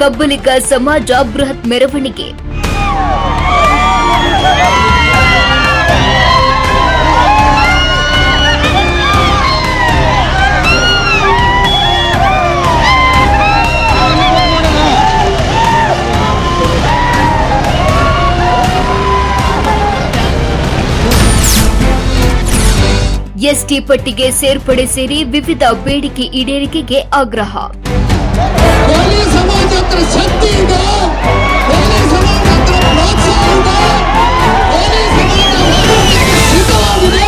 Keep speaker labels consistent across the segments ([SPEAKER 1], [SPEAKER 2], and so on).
[SPEAKER 1] ಕಬ್ಬಲಿಗ ಸಮಾಜ ಬೃಹತ್ ಮೆರವಣಿಗೆ. ಎಸ್ಟಿ ಪಟ್ಟಿಗೆ ಸೇರ್ಪಡೆ ಸೇರಿ ವಿವಿಧ ಬೇಡಿಕೆ ಈಡೇರಿಕೆಗೆ ಆಗ್ರಹ.
[SPEAKER 2] ಕೋಲಿ ಶಕ್ತಿ ಇದೆ ಕೋಲಿ ಸಮಾಜ ಹತ್ರ ಪ್ರೋತ್ಸಾಹ ಇದೆ ಕೋಲಿ ಸಮಾಜ ಹೋರಾಟಕ್ಕೆ ಸಿದ್ಧವಾಗಿದೆ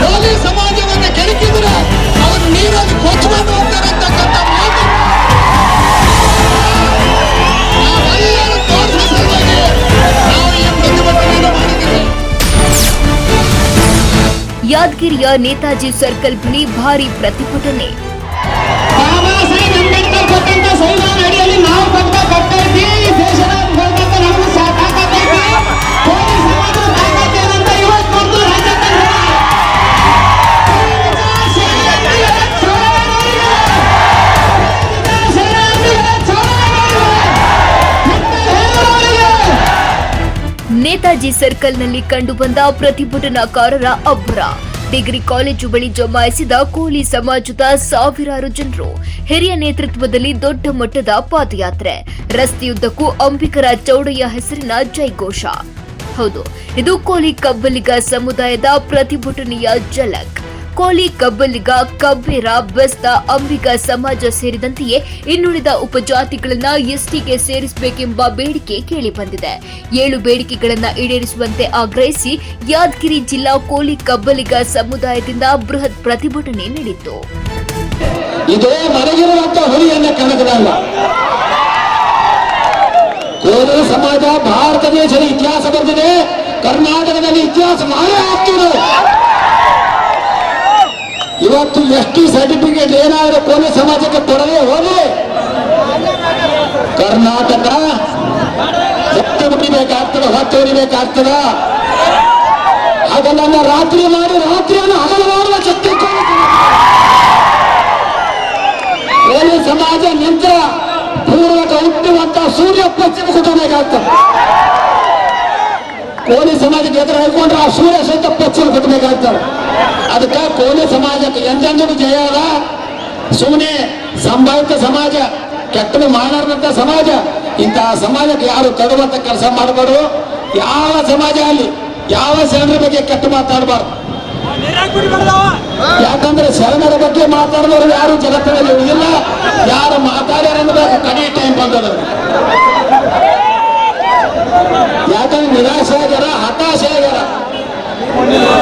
[SPEAKER 2] ಕೋಲಿ ಸಮಾಜವನ್ನು ಕೆಣಕಿದ್ರೆ ಅವರು ನೀರಲ್ಲಿ ಕೊಚ್ಕೊಂಡು ಹೋಗ್ತಾರೆ ಅಂತಕ್ಕಂಥ ಮಾತು. ನಾವೆಲ್ಲರೂ ತೋರಿಸೋ ಸಲುವಾಗಿ ನಾವು ಈ ಪ್ರತಿಭಟನೆಯನ್ನು ಮಾಡಿದ್ದೇವೆ.
[SPEAKER 1] ಯಾದಗಿರಿಯ ನೇತಾಜಿ ಸರ್ಕಲ್ ಬಳಿ ಭಾರಿ ಪ್ರತಿಭಟನೆ.
[SPEAKER 3] ಬಾಬಾ ಕೊಟ್ಟಂತ ಸಂವಿಧಾನ ಅಡಿಯಲ್ಲಿ ನಾವು ಕೊಟ್ಟ ರಾಜ್ಯ
[SPEAKER 1] ನೇತಾಜಿ ಸರ್ಕಲ್ನಲ್ಲಿ ಕಂಡುಬಂದ ಪ್ರತಿಭಟನಾಕಾರರ ಅಬ್ಬರ. ಡಿಗ್ರಿ ಕಾಲೇಜು ಬಳಿ ಜಮಾಯಿಸಿದ ಕೋಲಿ ಸಮಾಜದ ಸಾವಿರಾರು ಜನರು ಹಿರಿಯ ನೇತೃತ್ವದಲ್ಲಿ ದೊಡ್ಡ ಮಟ್ಟದ ಪಾದಯಾತ್ರೆ. ರಸ್ತೆಯುದ್ದಕ್ಕೂ ಅಂಬಿಕರ ಚೌಡಯ್ಯ ಹೆಸರಿನ ಜೈಘೋಷ. ಹೌದು, ಇದು ಕೋಲಿ ಕಬ್ಬಲಿಗ ಸಮುದಾಯದ ಪ್ರತಿಭಟನೆಯ ಝಲಕ್. ಕೋಲಿ, ಕಬ್ಬಲಿಗ, ಕಬ್ಬೇರ, ಬೆಸ್ತ, ಅಂಬಿಗ ಸಮಾಜ ಸೇರಿದಂತೆಯೇ ಇನ್ನುಳಿದ ಉಪಜಾತಿಗಳನ್ನ ಎಸ್ಟಿಗೆ ಸೇರಿಸಬೇಕೆಂಬ ಬೇಡಿಕೆ ಕೇಳಿಬಂದಿದೆ. ಏಳು ಬೇಡಿಕೆಗಳನ್ನ ಈಡೇರಿಸುವಂತೆ ಆಗ್ರಹಿಸಿ ಯಾದಗಿರಿ ಜಿಲ್ಲಾ ಕೋಲಿ, ಕಬ್ಬಲಿಗ ಸಮುದಾಯದಿಂದ ಬೃಹತ್ ಪ್ರತಿಭಟನೆ ನಡೆಯಿತು.
[SPEAKER 2] ಸಮಾಜ ಭಾರತ ದೇಶದ ಇತಿಹಾಸ ಬರೆದಿದೆ. ಕರ್ನಾಟಕದಲ್ಲಿ ಇತಿಹಾಸ ಮಾಡಿ ಆಗ್ತಿದೆ. ಇವತ್ತು ಎಷ್ಟು ಸರ್ಟಿಫಿಕೇಟ್ ಏನಾದರೂ ಕೋಲಿ ಸಮಾಜಕ್ಕೆ ಕೊಡದೆ ಹೋಗಿ ಕರ್ನಾಟಕ ಹೊತ್ತು ಮುಟ್ಟಿಬೇಕಾಗ್ತದ ಹೊತ್ತು ಹೊಡಿಬೇಕಾಗ್ತದ. ಅದನ್ನ ರಾತ್ರಿ ಮಾಡಿ ರಾತ್ರಿಯನ್ನು ಹಗಲು ಮಾಡುವ ಶಕ್ತಿ ಕೋಲಿ ಸಮಾಜ. ಕೋಲಿ ಸಮಾಜ ನಿಂತ ಪೂರ್ವಕ ಹುಟ್ಟುವಂತ ಸೂರ್ಯ ಪಶ್ಚಿಮ ಕುಟಬೇಕಾಗ್ತದೆ ಕೋಲಿ ಸಮಾಜಕ್ಕೆ ಎದುರು ಹಾಕೊಂಡ್ರೆ ಆ ಸೂರ್ಯ ಸಹಿತ ಪಚ್ಚಲು ಕಟ್ಟಬೇಕಾಗ್ತಾರೆ ಅದಕ್ಕೆ ಕೋಲಿ ಸಮಾಜಕ್ಕೆ ಎಂದೆಂದೂ ಜಯ ಅದ? ಸುಮ್ಮನೆ ಸಂಭಾವಿತ ಸಮಾಜ ಕೆಟ್ಟದು ಮಾಡಾರ್ದಂತ ಸಮಾಜ, ಇಂತಹ ಸಮಾಜಕ್ಕೆ ಯಾರು ತಡುವಂತ ಕೆಲಸ ಮಾಡಬಾರ್ದು? ಯಾವ ಸಮಾಜ ಅಲ್ಲಿ, ಯಾವ ಶರಣರ ಬಗ್ಗೆ ಕೆಟ್ಟ ಮಾತಾಡಬಾರ್ದು? ಯಾಕಂದ್ರೆ ಶರಣರ ಬಗ್ಗೆ ಮಾತಾಡಿದವರು ಯಾರು ಜಗತ್ತಿನಲ್ಲಿ ಉಳಿದಿಲ್ಲ. ಯಾರು ಮಾತಾಡ್ಯಾರ ಕಡಿ ಟೈಮ್ ಬಂದದ ಯಾಕಂದ್ರೆ ನಿರಾಶೆ ಆಗ್ಯಾರ ಹತಾಶೆ ಆಗ್ಯಾರ.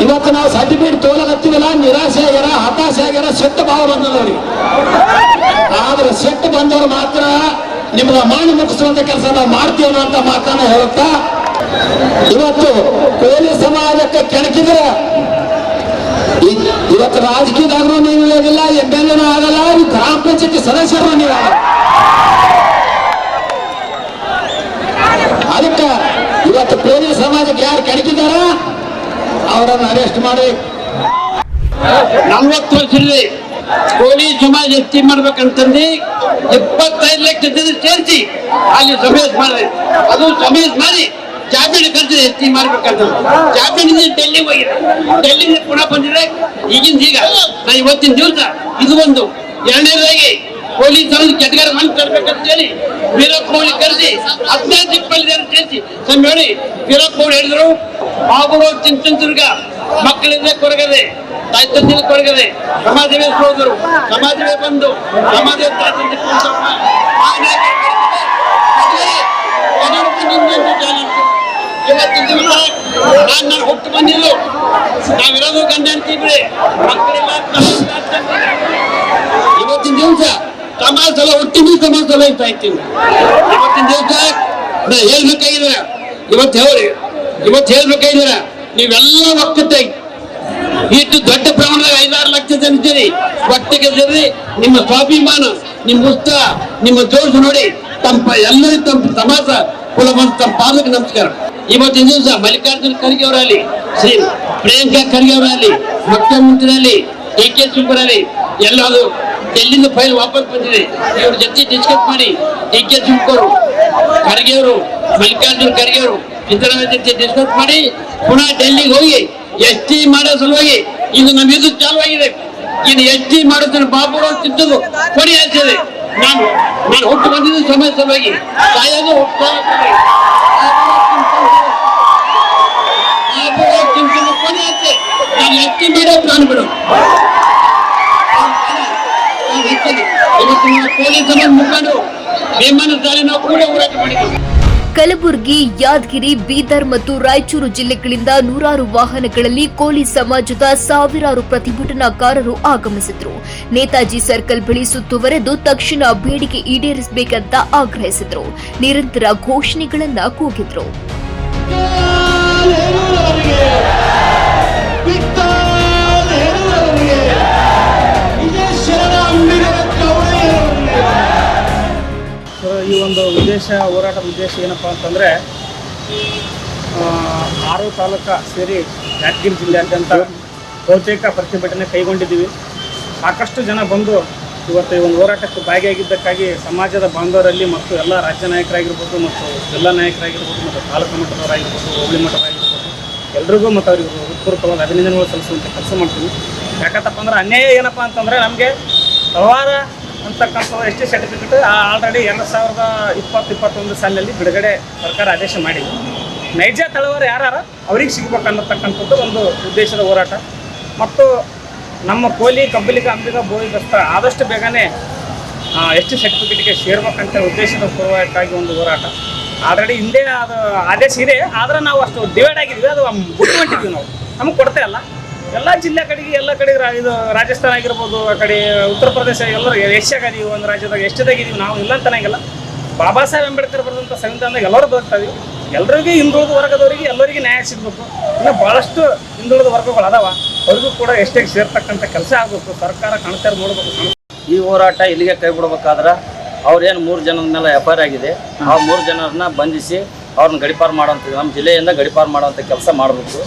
[SPEAKER 2] ಇವತ್ತು ನಾವು ಸರ್ಟಿಫಿಕೇಟ್ ತೋಲಕತ್ತೀವಲ್ಲ ನಿರಾಶೆ ಆಗ್ಯಾರ ಹತಾಶೆ ಆಗ್ಯಾರ ಸೆಟ್ಟು ಭಾವ ಬಂದದವ್ರಿ ಆದ್ರೆ ಸೆಟ್ಟು ಬಂದವ್ರು ಮಾತ್ರ ನಿಮ್ಮ ಮಾಡಿ ಮುಗಿಸುವಂತ ಕೆಲಸ ನಾವು ಮಾಡ್ತೀವ ಅಂತ ಮಾತನ್ನ ಹೇಳುತ್ತಾ, ಇವತ್ತು ಕೋಲಿ ಸಮಾಜಕ್ಕೆ ಕೆಣಕಿದ್ರೆ ಇವತ್ತು ರಾಜಕೀಯದಾಗೂ ನೀವು ಇರೋದಿಲ್ಲ ಎಂ ಎಲ್ ಎನೂ ಆಗಲ್ಲ, ಗ್ರಾಮ ಪಂಚಾಯತಿ ಸದಸ್ಯರು ನೀವು ಅದಕ್ಕೆ ಇವತ್ತು ಕೋಲಿ ಸಮಾಜಕ್ಕೆ ಯಾರು ಕೆಣಕಿದಾರ ಅವರನ್ನು ಅರೆಸ್ಟ್ ಮಾಡಿ.
[SPEAKER 4] ನಲ್ವತ್ತು ವರ್ಷದಲ್ಲಿ ಕೋಲಿ ಸಮಾಜ ಎತ್ತಿ ಮಾಡ್ಬೇಕಂತಂದು ಇಪ್ಪತ್ತೈದು ಲಕ್ಷ ಜನ ಸೇರಿಸಿ ಅಲ್ಲಿ ಸಮೇಸ್ ಮಾಡಿ. ಅದು ಸಮೇಸ್ ಮಾಡಿ ಜಾಮೀನು ಖರ್ಚು ಎತ್ತಿ ಮಾಡ್ಬೇಕಂತ ಜಾಮೀನಿಂದ ಡೆಲ್ಲಿ ಹೋಗಿದೆ. ಡೆಲ್ಲಿಂದ ಪುನಃ ಬಂದಿದೆ ಈಗಿಂದ ಈಗ, ನಾ ಇವತ್ತಿನ ದಿವಸ ಇದು ಒಂದು ಎರಡನೇದಾಗಿ ಪೊಲೀಸ್ ಸಮಾಜ ಕೆಟಗರಿ ತರ್ಬೇಕಂತ ತರಬೇಕಂತ ಹೇಳಿ ವೀರಪ್ಪ ಮೌಳಿ ಕರೆಸಿ ಹದಿನೈದು ಹೇಳಿ ಸೇರಿಸಿ ಹೇಳಿ ವೀರಪ್ಪ ಮೌಳಿ ಹೇಳಿದ್ರು ಬಾಬುಗಳು ಚಿಂತನದುರ್ಗ ಮಕ್ಕಳಿಂದ ಕೊರಗದೆ ತಾಯಿ ಕೊರಗದೆ ಸಮಾಜವೇ ಸೋದರು ಸಮಾಜವೇ ಬಂದು ಸಮಾಜ ತಾಯಿ ತಂದೆ ಕೂರ್ಸೋಣ. ಹಾಗಾಗಿ ಜನರು ಬಂದಿದ್ದು ಜಾಲಂತು. ಇವತ್ತು ದಿವಸ ನಾನು ನಾನು ಹುಟ್ಟು ಬಂದಿದ್ದು ನಾವಿರೋದು ಗಂಡ ಅಂತೀವ್ರಿ ಮಕ್ಕಳೆಲ್ಲ ಇವತ್ತಿನ ದಿವಸ ಸಮಾಜ ಸಲ ಹುಟ್ಟಿನಿ ಸಮಾಜ ಸಲ ಇರ್ತಾ ಇರ್ತೀನಿ ಇವತ್ತಿನ ದಿವಸ, ನಾ ಇವತ್ತು ಹೇಳಿ, ಇವತ್ತು ಹೇಳ್ಬೇಕಾಗಿದ್ರ, ನೀವೆಲ್ಲ ಒಕ್ಕತೆ. ಇಷ್ಟು ದೊಡ್ಡ ಪ್ರಮಾಣದಾಗ ಐದಾರು ಲಕ್ಷ ಜನ ಸೇರಿ ಒಟ್ಟಿಗೆ ಸೇರಿ ನಿಮ್ಮ ಸ್ವಾಭಿಮಾನ, ನಿಮ್ಮ ಉತ್ಸಾಹ, ನಿಮ್ಮ ಜೋಶ್ ನೋಡಿ, ತಮ್ಮ ಎಲ್ಲರಿಗೂ ತಮ್ಮ ಸಮಾಜ ಕುಲ ಬಂದು ತಮ್ಮ ಪಾದಕ್ಕೆ ನಮಸ್ಕಾರ. ಇವತ್ತಿನ ದಿವಸ ಮಲ್ಲಿಕಾರ್ಜುನ ಖರ್ಗೆ ಅವರಲ್ಲಿ, ಶ್ರೀ ಪ್ರಿಯಾಂಕಾ ಖರ್ಗೆ ಅವರಲ್ಲಿ ಮುಖ್ಯಮಂತ್ರಿ ಅಲ್ಲಿ ಡಿ ಕೆ ಶಿವರಲ್ಲಿ ಎಲ್ಲರೂ ಡೆಲ್ಲಿಂದ ಫೈಲ್ ವಾಪಸ್ ಬಂದಿದೆ ಇವ್ರ ಜೊತೆ ಡಿಸ್ಕಸ್ ಮಾಡಿ ಡಿ ಕೆ ಶಿವಕರು ಖರ್ಗೆ ಅವರು ಮಲ್ಲಿಕಾರ್ಜುನ್ ಖರ್ಗೆ ಅವರು ಜೊತೆ ಡಿಸ್ಕಸ್ ಮಾಡಿ ಪುನಃ ಡೆಲ್ಲಿಗೆ ಹೋಗಿ ಎಸ್ ಟಿ ಮಾಡೋ ಸಲುವಾಗಿ ಇದು ನಮ್ಮ ಇದು ಆಗಿದೆ ಇದು ಎಸ್ ಟಿ ಮಾಡೋದನ್ನ ಬಾಬು ತಿಂತದ್ದು ಕೊಡಿ ಆಗ್ತದೆ ನಾನು ನಾನು ಹುಟ್ಟು ಬಂದಿದ್ದು ಸಮಯ ಸಲುವಾಗಿ ತಾಯಿಯಾಗಿ ಹುಟ್ಟು ಕೊನೆ ಆಗ್ತದೆ ನಾನು ಎಸ್ ಟಿ ಮಾಡೋ ಪ್ಲಾನ್ ಬಿಡು
[SPEAKER 1] ಕಲಬುರಗಿ, ಯಾದಗಿರಿ, ಬೀದರ್ ಮತ್ತು ರಾಯಚೂರು ಜಿಲ್ಲೆಗಳಿಂದ ನೂರಾರು ವಾಹನಗಳಲ್ಲಿ ಕೋಲಿ ಸಮಾಜದ ಸಾವಿರಾರು ಪ್ರತಿಭಟನಾಕಾರರು ಆಗಮಿಸಿದ್ರು. ನೇತಾಜಿ ಸರ್ಕಲ್ ಬಳಿ ಸುತ್ತುವರೆದು ತಕ್ಷಣ ಬೇಡಿಕೆ ಈಡೇರಿಸಬೇಕಂತ ಆಗ್ರಹಿಸಿದ್ರು. ನಿರಂತರ ಘೋಷಣೆಗಳನ್ನ ಕೂಗಿದ್ರು.
[SPEAKER 5] ಸೊ ಈ ಒಂದು ಉದ್ದೇಶ ಹೋರಾಟದ ಉದ್ದೇಶ ಏನಪ್ಪ ಅಂತಂದರೆ ಆರು ತಾಲೂಕು ಸೇರಿ ಯಾದಗಿರಿ ಜಿಲ್ಲೆಯಾದ್ಯಂತ ಬಹುತೇಕ ಪ್ರತಿಭಟನೆ ಕೈಗೊಂಡಿದ್ದೀವಿ. ಸಾಕಷ್ಟು ಜನ ಬಂದು ಇವತ್ತು ಈ ಒಂದು ಹೋರಾಟಕ್ಕೆ ಭಾಗಿಯಾಗಿದ್ದಕ್ಕಾಗಿ ಸಮಾಜದ ಬಾಂಧವರಲ್ಲಿ ಮತ್ತು ಎಲ್ಲ ರಾಜ್ಯ ನಾಯಕರಾಗಿರ್ಬೋದು ಮತ್ತು ಜಿಲ್ಲಾ ನಾಯಕರಾಗಿರ್ಬೋದು ಮತ್ತು ತಾಲೂಕು ಮಟ್ಟದವರಾಗಿರ್ಬೋದು, ಹೋಬಳಿ ಮಟ್ಟದವರಾಗಿರ್ಬೋದು, ಎಲ್ರಿಗೂ ಮತ್ತು ಅವರಿಗೆ ಹೃತ್ಪೂರ್ವಕವಾದ ಅಭಿನಂದನೆಗಳು ಸಲ್ಲಿಸುವಂತೆ ಕೆಲಸ ಮಾಡ್ತೀವಿ. ಯಾಕಂತಪ್ಪ ಅಂದ್ರೆ ಅನ್ಯಾಯ ಏನಪ್ಪ ಅಂತಂದರೆ ನಮಗೆ ತಳವಾರ ಅಂತಕ್ಕಂಥದ್ದು ಎಸ್ ಟಿ ಸರ್ಟಿಫಿಕೇಟ್ ಆಲ್ರೆಡಿ ಎರಡು ಸಾವಿರದ ಇಪ್ಪತ್ತು, ಇಪ್ಪತ್ತೊಂದು ಸಾಲಿನಲ್ಲಿ ಬಿಡುಗಡೆ ಸರ್ಕಾರ ಆದೇಶ ಮಾಡಿದೆ. ನೈಜ ತಳವರು ಯಾರು ಅವ್ರಿಗೆ ಸಿಗ್ಬೇಕು ಅನ್ನತಕ್ಕಂಥದ್ದು ಒಂದು ಉದ್ದೇಶದ ಹೋರಾಟ. ಮತ್ತು ನಮ್ಮ ಕೋಲಿ, ಕಬ್ಬಲಿಗ, ಅಂಬಿಗ ಬೋಯಿಗಸ್ತ ಆದಷ್ಟು ಬೇಗನೆ ಎಸ್ ಟಿ ಸರ್ಟಿಫಿಕೇಟ್ಗೆ ಸೇರ್ಬೇಕಂತ ಉದ್ದೇಶದ ಪೂರ್ವಕವಾಗಿ ಒಂದು ಹೋರಾಟ. ಆಲ್ರೆಡಿ ಹಿಂದೆ ಅದು ಆದೇಶ ಇದೆ, ಆದರೆ ನಾವು ಅಷ್ಟು ಡಿವೈಡ್ ಆಗಿದ್ವಿ ಅದು ಬಿಟ್ಟು ಹೊಂಟಿದ್ವಿ ನಾವು ನಮಗೆ ಕೊಡ್ತಾ ಇಲ್ಲ. ಎಲ್ಲ ಜಿಲ್ಲೆ ಕಡೆಗೆ ಎಲ್ಲ ಕಡೆ ಇದು ರಾಜಸ್ಥಾನ ಆಗಿರ್ಬೋದು, ಆ ಕಡೆ ಉತ್ತರ ಪ್ರದೇಶ ಎಲ್ಲರೂ ಏಷ್ಯಾಗದೀವಿ ಒಂದು ರಾಜ್ಯದಾಗ ಎಷ್ಟದಾಗಿದ್ದೀವಿ ನಾವು ಇಲ್ಲ ಅಂತನಾಗಿಲ್ಲ ಬಾಬಾ ಸಾಹೇಬ್ ಅಂಬೇಡ್ಕರ್ ಬರೆದಂಥ ಸಂವಿಧಾನದಾಗ ಎಲ್ಲರೂ ಬದುಕ್ತಾವೆ ಎಲ್ಲರಿಗೂ ಹಿಂದುಳಿದ ವರ್ಗದವರಿಗೆ ಎಲ್ಲರಿಗೂ ನ್ಯಾಯ ಸಿಗಬೇಕು. ಇನ್ನು ಭಾಳಷ್ಟು ಹಿಂದುಳಿದ ವರ್ಗಗಳು ಅದಾವ. ಅವ್ರಿಗೂ ಕೂಡ ಎಷ್ಟೇ ಸೇರ್ತಕ್ಕಂಥ ಕೆಲಸ ಆಗಬೇಕು. ಸರ್ಕಾರ ಕಾಣ್ತಾರೆ ನೋಡ್ಬೇಕು.
[SPEAKER 6] ಈ ಹೋರಾಟ ಇಲ್ಲಿಗೆ ಕೈ ಬಿಡ್ಬೇಕಾದ್ರೆ ಅವ್ರೇನು ಮೂರು ಜನದ ಮೇಲೆ ಐ ಆಗಿದೆ, ಆ ಮೂರು ಜನರನ್ನ ಬಂಧಿಸಿ ಅವ್ರನ್ನ ಗಡಿಪಾರು ಮಾಡೋಂಥ ನಮ್ಮ ಜಿಲ್ಲೆಯಿಂದ ಗಡಿಪಾರು ಮಾಡೋಂಥ ಕೆಲಸ ಮಾಡಬೇಕು.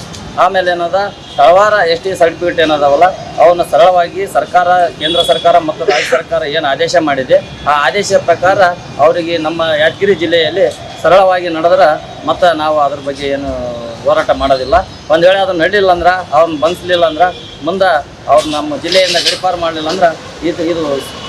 [SPEAKER 6] ಆಮೇಲೆ ಏನದ, ತಳವಾರ ಎಸ್ ಟಿ ಸರ್ಟಿಫಿಕೇಟ್ ಏನದಾವಲ್ಲ, ಅವನ್ನ ಸರಳವಾಗಿ ಸರ್ಕಾರ, ಕೇಂದ್ರ ಸರ್ಕಾರ ಮತ್ತು ರಾಜ್ಯ ಸರ್ಕಾರ ಏನು ಆದೇಶ ಮಾಡಿದೆ, ಆ ಆದೇಶ ಪ್ರಕಾರ ಅವರಿಗೆ ನಮ್ಮ ಯಾದಗಿರಿ ಜಿಲ್ಲೆಯಲ್ಲಿ ಸರಳವಾಗಿ ನಡೆದ್ರೆ ಮತ್ತು ನಾವು ಅದ್ರ ಬಗ್ಗೆ ಏನು ಹೋರಾಟ ಮಾಡೋದಿಲ್ಲ. ಒಂದು ವೇಳೆ ಅದು ನಡೀಲಿಲ್ಲ ಅಂದ್ರೆ ಅವ್ರನ್ನ ಬಂಧಿಸಲಿಲ್ಲ ಅಂದ್ರೆ ಮುಂದೆ ಅವ್ರು ನಮ್ಮ ಜಿಲ್ಲೆಯಿಂದ ಗಡಿಪಾರು ಮಾಡಲಿಲ್ಲ ಅಂದ್ರೆ ಇದು ಇದು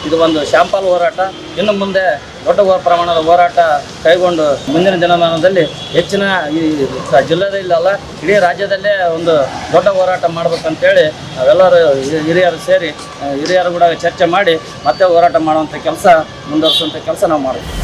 [SPEAKER 6] ಇದು ಒಂದು ಶಾಂಪಲ್ ಹೋರಾಟ. ಇನ್ನು ಮುಂದೆ ದೊಡ್ಡ ಪ್ರಮಾಣದ ಹೋರಾಟ ಕೈಗೊಂಡು ಮುಂದಿನ ದಿನಮಾನದಲ್ಲಿ ಹೆಚ್ಚಿನ ಈ ಸ- ಜಿಲ್ಲೆದಲ್ಲಲ್ಲ ಇಡೀ ರಾಜ್ಯದಲ್ಲೇ ಒಂದು ದೊಡ್ಡ ಹೋರಾಟ ಮಾಡಬೇಕಂತೇಳಿ ನಾವೆಲ್ಲರೂ ಹಿರಿಯರು ಸೇರಿ ಹಿರಿಯರು ಕೂಡ ಚರ್ಚೆ ಮಾಡಿ ಮತ್ತೆ ಹೋರಾಟ ಮಾಡುವಂಥ ಕೆಲಸ ಮುಂದುವರಿಸುವಂಥ ಕೆಲಸ ನಾವು ಮಾಡ್ತೀವಿ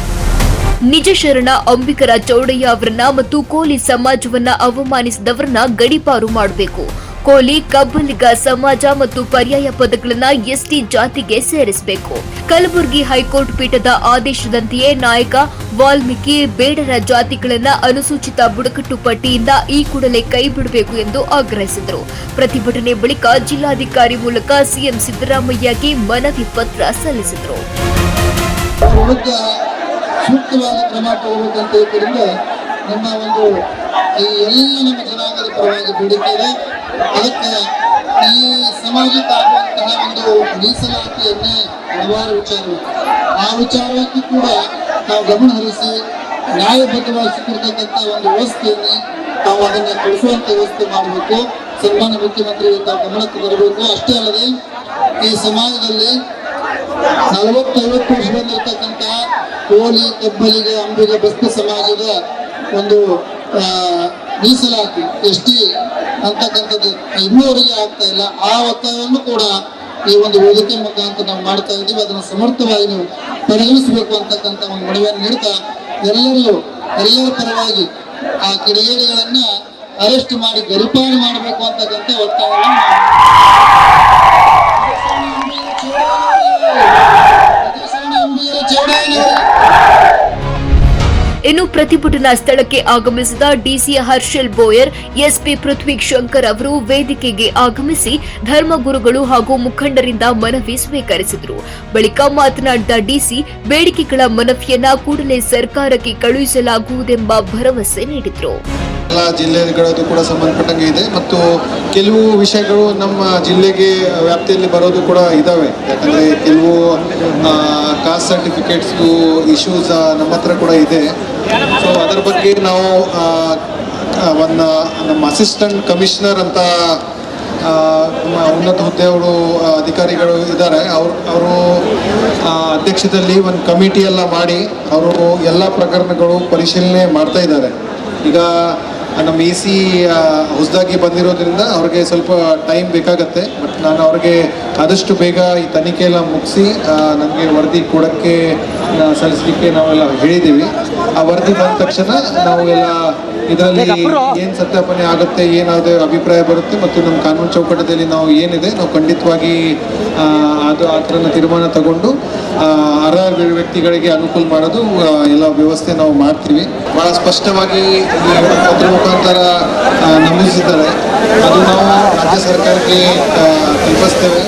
[SPEAKER 1] ನಿಜ ಶರಣ ಅಂಬಿಕರ ಚೌಡಯ್ಯ ಅವರನ್ನ ಮತ್ತು ಕೋಲಿ ಸಮಾಜವನ್ನ ಅವಮಾನಿಸಿದವರನ್ನ ಗಡಿಪಾರು ಮಾಡಬೇಕು. ಕೋಲಿ ಕಬ್ಬಲಿಗ ಸಮಾಜ ಮತ್ತು ಪರ್ಯಾಯ ಪದಗಳನ್ನ ಎಸ್ಟಿ ಜಾತಿಗೆ ಸೇರಿಸಬೇಕು. ಕಲಬುರಗಿ ಹೈಕೋರ್ಟ್ ಪೀಠದ ಆದೇಶದಂತೆಯೇ ನಾಯಕ ವಾಲ್ಮೀಕಿ ಬೇಡರ ಜಾತಿಗಳನ್ನ ಅನುಸೂಚಿತ ಬುಡಕಟ್ಟು ಪಟ್ಟಿಯಿಂದ ಈ ಕೂಡಲೇ ಕೈಬಿಡಬೇಕು ಎಂದು ಆಗ್ರಹಿಸಿದರು. ಪ್ರತಿಭಟನೆ ಬಳಿಕ ಜಿಲ್ಲಾಧಿಕಾರಿ ಮೂಲಕ ಸಿಎಂ ಸಿದ್ದರಾಮಯ್ಯಗೆ ಮನವಿ ಪತ್ರ ಸಲ್ಲಿಸಿದರು.
[SPEAKER 7] ನಮ್ಮ ಒಂದು ಈ ಎಲ್ಲ ನಮ್ಮ ಜನಾಂಗದ ಪರವಾಗಿ ಬೇಡಿಕೆ ಅದಕ್ಕೆ ಈ ಸಮಾಜಕ್ಕೆ ಆಗುವಂತಹ ಒಂದು ಮೀಸಲಾತಿಯನ್ನೇ ಹಲವಾರು ವಿಚಾರಗಳು. ಆ ವಿಚಾರಕ್ಕೆ ಕೂಡ ನಾವು ಗಮನ ಹರಿಸಿ ನ್ಯಾಯಬದ್ಧವಾಗಿ ಸಿಕ್ಕಿರ್ತಕ್ಕಂಥ ಒಂದು ವ್ಯವಸ್ಥೆಯಲ್ಲಿ ನಾವು ಅದನ್ನು ಕೊಡಿಸುವಂತ ವ್ಯವಸ್ಥೆ ಮಾಡಬೇಕು. ಸನ್ಮಾನ್ಯ ಮುಖ್ಯಮಂತ್ರಿ ತಾವು ಗಮನಕ್ಕೆ ಬರಬೇಕು ಅಷ್ಟೇ ಅಲ್ಲದೆ ಈ ಸಮಾಜದಲ್ಲಿ ನಲವತ್ತೈವತ್ತು ವರ್ಷ ಬಂದಿರತಕ್ಕಂತಹ ಕೋಲಿ, ಕಬ್ಬಲಿಗ, ಅಂಬಿಗ, ಬಸ್ತಿ ಸಮಾಜದ ಒಂದು ಮೀಸಲಾತಿ, ಎಸ್ ಟಿ, ಅಂತಕ್ಕಂಥದ್ದು ಇನ್ನೂವರೆಗೆ ಆಗ್ತಾ ಇಲ್ಲ. ಆ ಒತ್ತಾಯವನ್ನು ಕೂಡ ಈ ಒಂದು ವೇದಿಕೆ ಮುಖಾಂತರ ನಾವು ಮಾಡ್ತಾ ಇದ್ದೀವಿ. ಅದನ್ನು ಸಮರ್ಥವಾಗಿ ನೀವು ಪರಿಗಣಿಸಬೇಕು ಅಂತಕ್ಕಂಥ ಒಂದು ಮನವಿಯನ್ನು ನೀಡ್ತಾ ಎಲ್ಲರಿಗೂ, ಎಲ್ಲರ ಪರವಾಗಿ ಆ ಕಿಡಿಗೇಡಿಗಳನ್ನ ಅರೆಸ್ಟ್ ಮಾಡಿ ಗಡಿಪಾರು ಮಾಡಬೇಕು ಅಂತಕ್ಕಂಥ ಒತ್ತಾಯವನ್ನು
[SPEAKER 1] ಇನ್ನು ಪ್ರತಿಭಟನಾ ಸ್ಥಳಕ್ಕೆ ಆಗಮಿಸಿದ ಡಿಸಿ ಹರ್ಷಲ್ ಬೋಯರ್, ಎಸ್ಪಿ ಪೃಥ್ವಿ ಶಂಕರ್ ಅವರು ವೇದಿಕೆಗೆ ಆಗಮಿಸಿ ಧರ್ಮಗುರುಗಳು ಹಾಗೂ ಮುಖಂಡರಿಂದ ಮನವಿ ಸ್ವೀಕರಿಸಿದರು. ಬಳಿಕ ಮಾತನಾಡಿದ ಡಿಸಿ, ಬೇಡಿಕೆಗಳ ಮನವಿಯನ್ನ ಕೂಡಲೇ ಸರ್ಕಾರಕ್ಕೆ ಕಳುಹಿಸಲಾಗುವುದೆಂಬ ಭರವಸೆ ನೀಡಿದರು.
[SPEAKER 8] ಎಲ್ಲ ಜಿಲ್ಲೆಗಳದ್ದು ಕೂಡ ಸಂಬಂಧಪಟ್ಟಂಗೆ ಇದೆ. ಮತ್ತು ಕೆಲವು ವಿಷಯಗಳು ನಮ್ಮ ಜಿಲ್ಲೆಗೆ ವ್ಯಾಪ್ತಿಯಲ್ಲಿ ಬರೋದು ಕೂಡ ಇದ್ದಾವೆ ಯಾಕಂದರೆ ಕೆಲವು ಕಾಸ್ಟ್ ಸರ್ಟಿಫಿಕೇಟ್ಸ್ದು ಇಶ್ಯೂಸ್ ನಮ್ಮ ಹತ್ರ ಕೂಡ ಇದೆ. ಸೊ ಅದರ ಬಗ್ಗೆ ನಾವು ಒಂದು, ನಮ್ಮ ಅಸಿಸ್ಟೆಂಟ್ ಕಮಿಷನರ್ ಅಂತ ಉನ್ನತ ಹುದ್ದೆಯವರು ಅಧಿಕಾರಿಗಳು ಇದ್ದಾರೆ. ಅವ್ರು, ಅವರು ಅಧ್ಯಕ್ಷದಲ್ಲಿ ಒಂದು ಕಮಿಟಿ ಎಲ್ಲ ಮಾಡಿ, ಅವರು ಎಲ್ಲ ಪ್ರಕರಣಗಳು ಪರಿಶೀಲನೆ ಮಾಡ್ತಾ ಇದ್ದಾರೆ. ಈಗ ನಮ್ಮ ಎ ಸಿ ಹೊಸದಾಗಿ ಬಂದಿರೋದ್ರಿಂದ ಅವ್ರಿಗೆ ಸ್ವಲ್ಪ ಟೈಮ್ ಬೇಕಾಗತ್ತೆ. ಬಟ್ ನಾನು ಅವ್ರಿಗೆ ಆದಷ್ಟು ಬೇಗ ಈ ತನಿಖೆ ಎಲ್ಲ ಮುಗಿಸಿ ನನಗೆ ವರದಿ ಕೊಡೋಕ್ಕೆ ಸಲ್ಲಿಸಲಿಕ್ಕೆ ನಾವೆಲ್ಲ ಹೇಳಿದ್ದೀವಿ. ಆ ವರದಿ ಬಂದ ತಕ್ಷಣ ನಾವು ಎಲ್ಲ ಇದರಲ್ಲಿ ಏನು ಸತ್ಯಾಪನೆ ಆಗುತ್ತೆ ಏನಾದ್ರೆ ಅಭಿಪ್ರಾಯ ಬರುತ್ತೆ ಮತ್ತು ನಮ್ಮ ಕಾನೂನು ಚೌಕಟ್ಟದಲ್ಲಿ ನಾವು ಏನಿದೆ ನಾವು ಖಂಡಿತವಾಗಿ ಆ, ಅದು ಆ ಥರನ ತೀರ್ಮಾನ ತಗೊಂಡು ಅರ್ಹ ವ್ಯಕ್ತಿಗಳಿಗೆ ಅನುಕೂಲ ಮಾಡೋದು ಎಲ್ಲ ವ್ಯವಸ್ಥೆ ನಾವು ಮಾಡ್ತೀವಿ. ಬಹಳ ಸ್ಪಷ್ಟವಾಗಿ ಪತ್ರ ಮುಖಾಂತರ ನಮೂದಿಸಿದ್ದಾರೆ ಅದು ನಾವು ರಾಜ್ಯ ಸರ್ಕಾರಕ್ಕೆ ತಲುಪಿಸ್ತೇವೆ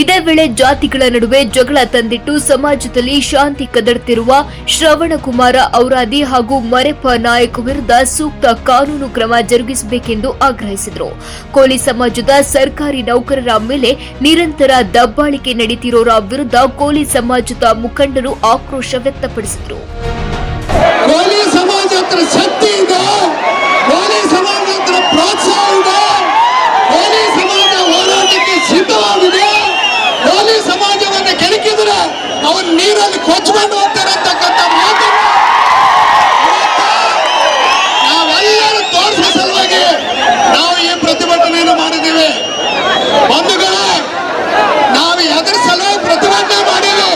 [SPEAKER 1] ಇದೇ ವೇಳೆ ಜಾತಿಗಳ ನಡುವೆ ಜಗಳ ತಂದಿಟ್ಟು ಸಮಾಜದಲ್ಲಿ ಶಾಂತಿ ಕದಡ್ತಿರುವ ಶ್ರವಣಕುಮಾರ ಔರಾದಿ ಹಾಗೂ ಮರೆಪ್ಪ ನಾಯಕ್ ವಿರುದ್ಧ ಸೂಕ್ತ ಕಾನೂನು ಕ್ರಮ ಜರುಗಿಸಬೇಕೆಂದು ಆಗ್ರಹಿಸಿದರು. ಕೋಲಿ ಸಮಾಜದ ಸರ್ಕಾರಿ ನೌಕರರ ಮೇಲೆ ನಿರಂತರ ದಬ್ಬಾಳಿಕೆ ನಡೆಯುತ್ತಿರೋರ ವಿರುದ್ಧ ಕೋಲಿ ಸಮಾಜದ ಮುಖಂಡರು ಆಕ್ರೋಶ ವ್ಯಕ್ತಪಡಿಸಿದರು.
[SPEAKER 9] ಸಿದ್ಧವಾಗಿದೆ. ಕೆಣಕಿದ್ರೆ ಅವನ್ ನೀರಲ್ಲಿ ಕೊಚ್ಕೊಂಡು ಹೋಗ್ತಾರೆ ಅಂತಕ್ಕಂಥ ಮಾತನ್ನ ಇವತ್ತು ನಾವೆಲ್ಲರೂ ತೋರಿಸೋ ಸಲುವಾಗಿ ನಾವು ಈ ಪ್ರತಿಭಟನೆಯನ್ನು ಮಾಡಿದ್ದೀವಿ ಬಂಧುಗಳೇ ನಾವು ಎದ್ರ ಸಲುವಾಗಿ ಪ್ರತಿಭಟನೆ ಮಾಡಿವಿ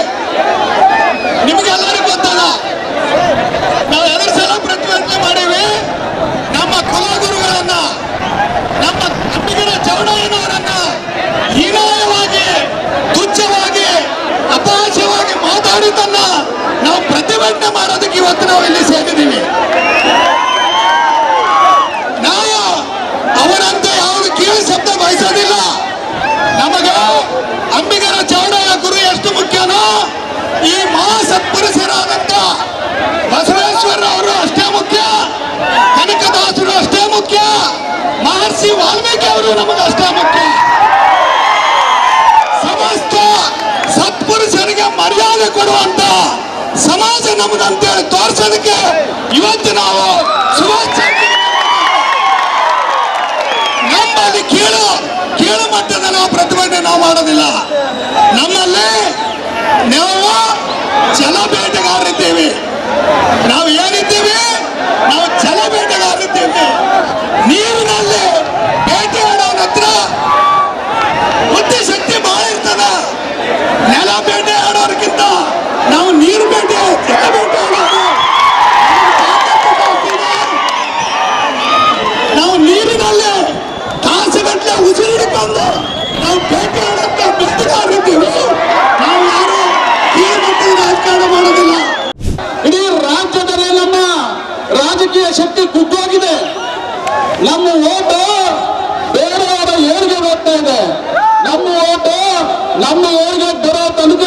[SPEAKER 9] ನಿಮಗೆಲ್ಲರಿಗೂ ಗೊತ್ತಲ್ಲ ನಾವು ಎದ್ರ ಸಲ ಪ್ರತಿಭಟನೆ ಮಾಡೀವಿ ನಮ್ಮ ಕುಲಗುರುಗಳನ್ನ ನಮ್ಮ ಅಂಬಿಗರ ಚೌಡಯ್ಯನವರನ್ನ ಹೀನಾಯವಾಗಿ ತುಚ್ಛವಾಗಿ ಅಪಹಾಸ್ಯವಾಗಿ ಮಾತಾಡಿದ್ದನ್ನ ಪ್ರತಿಭಟನೆ ಮಾಡೋದಕ್ಕೆ ಇವತ್ತು ನಾವು ಇಲ್ಲಿ ಸೇರಿದ್ದೀವಿ. ನಾವು ಅವರಂತೆ ಯಾವುದು ಕೀಳು ಶಬ್ದ ಬಯಸೋದಿಲ್ಲ. ನಮಗ ಅಂಬಿಗರ ಚೌಡಯ್ಯ ಗುರು ಎಷ್ಟು ಮುಖ್ಯನೋ ಈ ಮಹಾ ಸತ್ಪುರುಷರಾದಂತ ಬಸವೇಶ್ವರ ಅವರು ಅಷ್ಟೇ ಮುಖ್ಯ, ಕನಕದಾಸರು ಅಷ್ಟೇ ಮುಖ್ಯ, ಮಹರ್ಷಿ ವಾಲ್ಮೀಕಿ ಅವರು ನಮಗೆ ಅಷ್ಟೇ ಮುಖ್ಯ. ಸಮಸ್ತ ಸತ್ಪುರುಷರಿಗೆ ಮರ್ಯಾದೆ ಕೊಡುವಂತ ಸಮಾಜ ಹೇಳಿ ತೋರ್ಸೋದಕ್ಕೆ ಇವತ್ತು ನಾವು ಸುಭಾಷ್ ನಮ್ಮಲ್ಲಿ ಕೀಳು ಕೀಳು ಮಟ್ಟದ ನಾವು ಪ್ರತಿಭಟನೆ ನಾವು ಮಾಡೋದಿಲ್ಲ ನಮ್ಮಲ್ಲಿ ನಾವು ಜಲ ಬೇಟೆಗಾರರಿದ್ದೇವೆ ನಾವು ಏನಿದ್ದೇವೆ ನಾವು ಜಲ ಬೇಟೆಗಾರರಿದ್ದೇವೆ ನೀರಿನಲ್ಲಿ ಬೇಟೆಯಾಡೋನ ಹತ್ರ ಬುದ್ಧಿಶಕ್ತಿ ಬಹಳ ಇರ್ತದ ನೆಲ ಬೇಟೆ ಆಡೋದಕ್ಕಿಂತ ನಾವು ನೀರು ಬೇಟೆ ಜಲ ಬೇಟೆ ಆಡೋದು ನಮ್ಗೆ ತಾಕತ್ತು ಜಾಸ್ತಿ ಇದೆ. ನಾವು ನೀರಿನಲ್ಲಿ ತಾಸುಗಟ್ಟಲೆ ಉಸಿರಿಡಿಕೊಂಡು ನಾವು ಬೇಟೆಯಾಡಂತ ಬೇಟೆಗಾರರಿದ್ದೀವಿ ನಾವು ಯಾರು ಈ ಮಟ್ಟದ ರಾಜಕಾರಣ ಮಾಡೋದಿಲ್ಲ ಇಡೀ ರಾಜ್ಯದಲ್ಲಿ ನಮ್ಮ ರಾಜಕೀಯ ಶಕ್ತಿ ಕುಗ್ಗೋಗಿದೆ ನಮ್ಮ ಓಟು ಬೇರೆಯವರ ಏಳಿಗೆ ಹೋಗ್ತಾ ಇದೆ ನಮ್ಮ ಓಟು ನಮ್ಮ ಏಳಿಗೆ ಬರೋ ತನಕ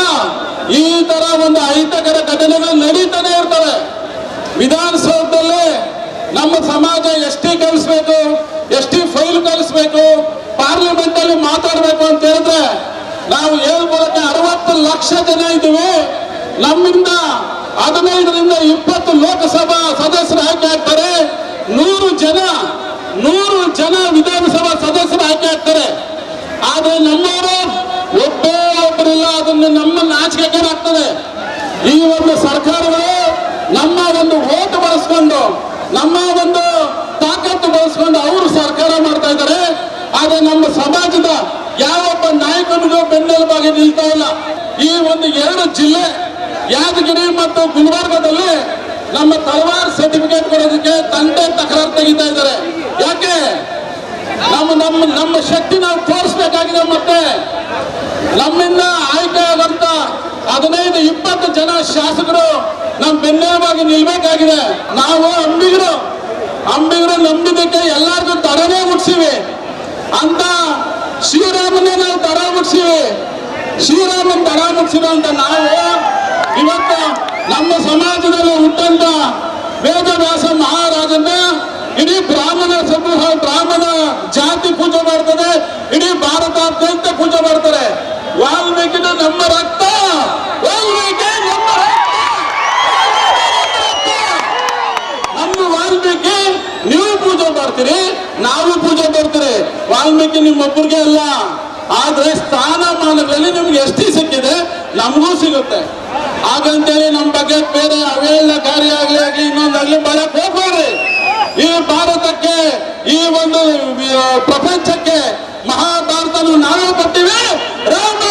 [SPEAKER 9] ಈ ತರ ಒಂದು ಅಹಿತಕರ ಘಟನೆಗಳು ನಡೀತಾನೆ ಇರ್ತವೆ ವಿಧಾನಸೌಧದಲ್ಲಿ ನಮ್ಮ ಸಮಾಜ ಎಷ್ಟಿ ಕಲಿಸ್ಬೇಕು, ಎಷ್ಟಿ ಫೈಲ್ ಕಲಿಸ್ಬೇಕು ಪಾರ್ಲಿಮೆಂಟ್ ಅಲ್ಲಿ ಮಾತಾಡಬೇಕು ಅಂತ ಹೇಳಿದ್ರೆ ನಾವು ಹೇಳ್ಬೋದಕ್ಕೆ ಅರವತ್ತು ಲಕ್ಷ ಜನ ಇದ್ದೀವಿ. ನಮ್ಮಿಂದ ಹದಿನೈದರಿಂದ ಇಪ್ಪತ್ತು ಲೋಕಸಭಾ ಸದಸ್ಯರು ಆಯ್ಕೆ ಆಗ್ತಾರೆ. ನೂರು ಜನ ನೂರು ಜನ ವಿಧಾನಸಭಾ ಸದಸ್ಯರು ಆಯ್ಕೆ ಆಗ್ತಾರೆ. ಆದ್ರೆ ನಮ್ಮವರು ಒಬ್ಬೇ ಒಬ್ಬರಿಲ್ಲ ಅದನ್ನು ನಮ್ಮ ನಾಚಿಕೆ ಈ ಒಂದು ಸರ್ಕಾರಗಳು ನಮ್ಮ ಒಂದು ಓಟ್ ಬಳಸ್ಕೊಂಡು ನಮ್ಮ ಒಂದು ತಾಕತ್ತು ಬಳಸ್ಕೊಂಡು ಅವರು ಸರ್ಕಾರ ಮಾಡ್ತಾ ಇದ್ದಾರೆ. ಆದ್ರೆ ನಮ್ಮ ಸಮಾಜದ ಯಾವೊಬ್ಬ ನಾಯಕನಿಗೂ ಬೆನ್ನೆಲುಬಾಗಿ ನಿಲ್ತಾ ಇಲ್ಲ. ಈ ಒಂದು ಎರಡು ಜಿಲ್ಲೆ, ಯಾದಗಿರಿ ಮತ್ತು ಗುಲ್ಬರ್ಗದಲ್ಲಿ ನಮ್ಮ ತಲವಾರು ಸರ್ಟಿಫಿಕೇಟ್ ಕೊಡೋದಕ್ಕೆ ತಂದೆ ತಕರಾರು ತೆಗಿತಾ ಇದ್ದಾರೆ. ಯಾಕೆ? ನಮ್ಮ ನಮ್ಮ ನಮ್ಮ ಶಕ್ತಿ ನಾವು ತೋರಿಸ್ಬೇಕಾಗಿದೆ ಮತ್ತೆ. ನಮ್ಮಿಂದ ಆಯ್ಕೆ ಆದಂತ ಹದಿನೈದು, ಇಪ್ಪತ್ತು ಜನ ಶಾಸಕರು ನಮ್ಮ ಬೆನ್ನೆಲುಬಾಗಿ ನಿಲ್ಬೇಕಾಗಿದೆ. ನಾವು ಅಂಬಿಗರು. ಅಂಬಿಗರು ನಂಬಿದ್ದಕ್ಕೆ ಎಲ್ಲಾರ್ಗು ತರನೇ ಮುಟ್ಸಿವಿ. ಅಂತ ಶ್ರೀರಾಮನೇ ನಾವು ತರ ಮುಟ್ಸಿವಿ. ಶ್ರೀರಾಮನ್ ತರ ಮುಟ್ಸಿದ ಅಂತ ನಾವು ಇವತ್ತು ನಮ್ಮ ಸಮಾಜದಲ್ಲಿ ಹುಟ್ಟಂತ ವೇದವ್ಯಾಸ ಮಹಾರಾಜನ ಇಡೀ ಬ್ರಾಹ್ಮಣ ಸಮೂಹ, ಬ್ರಾಹ್ಮಣ ಜಾತಿ ಪೂಜೆ ಮಾಡ್ತದೆ. ಇಡೀ ಭಾರತಾದ್ಯಂತ ಪೂಜೆ ಮಾಡ್ತಾರೆ. ವಾಲ್ಮೀಕಿನ ನಮ್ಮ ರಕ್ತ ಮಾಡ್ತೀರಿ? ನಾವು ಪೂಜೆ ಕೊಡ್ತೀರಿ. ವಾಲ್ಮೀಕಿ ನಿಮ್ಮೊಬ್ಬರಿಗೆ ಅಲ್ಲ. ಆದ್ರೆ ಸ್ಥಾನಮಾನಗಳಲ್ಲಿ ನಿಮ್ಗೆ ಎಷ್ಟಿ ಸಿಕ್ಕಿದೆ, ನಮಗೂ ಸಿಗುತ್ತೆ. ಹಾಗಂತೇಳಿ ನಮ್ಮ ಬಗ್ಗೆ ಬೇರೆ ಕಾರ್ಯ ಆಗ್ಲಿ ಆಗ್ಲಿ ಇನ್ನೊಂದಾಗ್ಲಿ ಬರಕ್ ಹೋಗ್ಬೇಡ್ರಿ ಈ ಭಾರತಕ್ಕೆ, ಈ ಒಂದು ಪ್ರಪಂಚಕ್ಕೆ ಮಹಾಭಾರತನು ನಾವೇ ಕೊಟ್ಟಿವಿ ರಾಮಾಯಣನು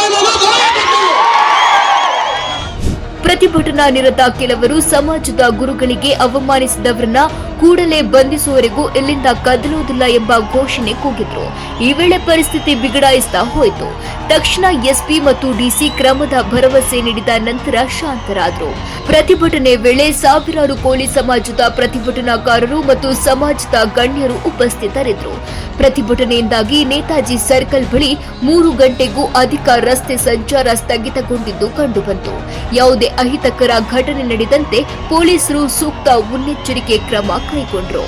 [SPEAKER 1] ಪ್ರತಿಭಟನಾ ನಿರತ ಕೆಲವರು ಸಮಾಜದ ಗುರುಗಳಿಗೆ ಅವಮಾನಿಸಿದವರನ್ನ ಕೂಡಲೇ ಬಂಧಿಸುವವರೆಗೂ ಇಲ್ಲಿಂದ ಕದಲುವುದಿಲ್ಲ ಎಂಬ ಘೋಷಣೆ ಕೂಗಿದ್ರು. ಈ ವೇಳೆ ಪರಿಸ್ಥಿತಿ ಬಿಗಡಾಯಿಸ್ತಾ ಹೋಯಿತು. ತಕ್ಷಣ ಎಸ್ಪಿ ಮತ್ತು ಡಿಸಿ ಕ್ರಮದ ಭರವಸೆ ನೀಡಿದ ನಂತರ ಶಾಂತರಾದ್ರು. ಪ್ರತಿಭಟನೆ ವೇಳೆ ಸಾವಿರಾರು ಕೋಳಿ ಸಮಾಜದ ಪ್ರತಿಭಟನಾಕಾರರು ಮತ್ತು ಸಮಾಜದ ಗಣ್ಯರು ಉಪಸ್ಥಿತರಿದ್ದರು ಪ್ರತಿಭಟನೆಯಿಂದಾಗಿ ನೇತಾಜಿ ಸರ್ಕಲ್ ಬಳಿ ಮೂರು ಗಂಟೆಗೂ ಅಧಿಕ ರಸ್ತೆ ಸಂಚಾರ ಸ್ಥಗಿತಗೊಂಡಿದ್ದು ಕಂಡುಬಂತು. ಯಾವುದೇ ಅಹಿತಕರ ಘಟನೆ ನಡೆದಂತೆ ಪೊಲೀಸರು ಸೂಕ್ತ ಮುನ್ನೆಚ್ಚರಿಕೆ ಕ್ರಮ ಕೈಗೊಂಡರು.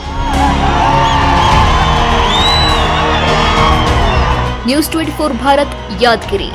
[SPEAKER 1] News twenty four Bharat Yadgiri.